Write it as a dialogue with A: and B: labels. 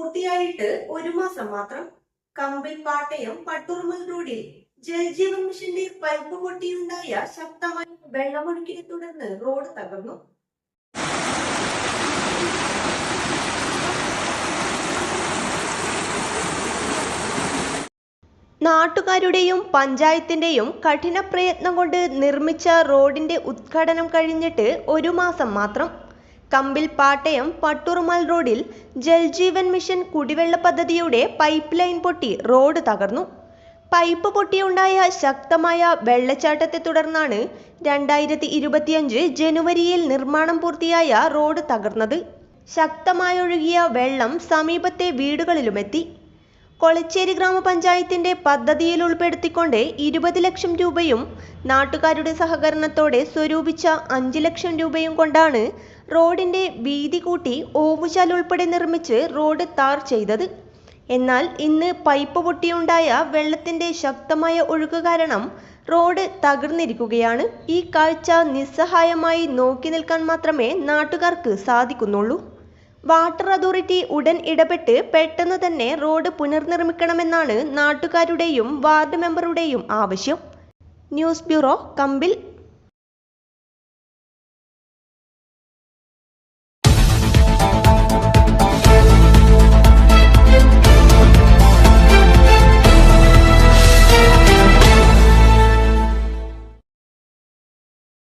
A: പൂർത്തിയായിട്ട് ഒരു മാസം മാത്രം കമ്പിൽ പാട്ടയം പട്ടുറുമൽ റോഡിൽ ജലജീവൻ മിഷന്റെ പൈപ്പ് പൊട്ടിയുണ്ടായ ശക്തമായ വെള്ളമൊഴുക്കിനെ തുടർന്ന് റോഡ് തകർന്നു. നാട്ടുകാരുടെയും പഞ്ചായത്തിന്റെയും കഠിന പ്രയത്നം കൊണ്ട് നിർമ്മിച്ച റോഡിന്റെ ഉദ്ഘാടനം കഴിഞ്ഞിട്ട് ഒരു മാസം മാത്രം കമ്പിൽ പാട്ടയം പട്ടുറുമൽ റോഡിൽ ജൽജീവൻ മിഷൻ കുടിവെള്ള പദ്ധതിയുടെ പൈപ്പ് ലൈൻ പൊട്ടി റോഡ് തകർന്നു. പൈപ്പ് പൊട്ടിയുണ്ടായ ശക്തമായ വെള്ളച്ചാട്ടത്തെ തുടർന്നാണ് രണ്ടായിരത്തി ഇരുപത്തിയഞ്ച് ജനുവരിയിൽ നിർമ്മാണം പൂർത്തിയായ റോഡ് തകർന്നത്. ശക്തമായൊഴുകിയ വെള്ളം സമീപത്തെ വീടുകളിലുമെത്തി. കൊളച്ചേരി ഗ്രാമപഞ്ചായത്തിന്റെ പദ്ധതിയിൽ ഉൾപ്പെടുത്തിക്കൊണ്ട് ഇരുപത് ലക്ഷം രൂപയും നാട്ടുകാരുടെ സഹകരണത്തോടെ സ്വരൂപിച്ച അഞ്ച് ലക്ഷം രൂപയും കൊണ്ടാണ് റോഡിന്റെ വീതി കൂട്ടി ഓവുചാൽ ഉൾപ്പെടെ നിർമ്മിച്ച് റോഡ് താർ ചെയ്തത്. എന്നാൽ ഇന്ന് പൈപ്പ് പൊട്ടിയുണ്ടായ വെള്ളത്തിന്റെ ശക്തമായ ഒഴുക്ക് കാരണം റോഡ് തകർന്നിരിക്കുകയാണ്. ഈ കാഴ്ച നിസ്സഹായമായി നോക്കി നിൽക്കാൻ മാത്രമേ നാട്ടുകാർക്ക് സാധിക്കുന്നുള്ളൂ. വാട്ടർ അതോറിറ്റി ഉടൻ ഇടപെട്ട് പെട്ടെന്ന് തന്നെ റോഡ് പുനർനിർമ്മിക്കണമെന്നാണ് നാട്ടുകാരുടെയും വാർഡ് മെമ്പറുടെയും ആവശ്യം. ന്യൂസ് ബ്യൂറോ കമ്പിൽ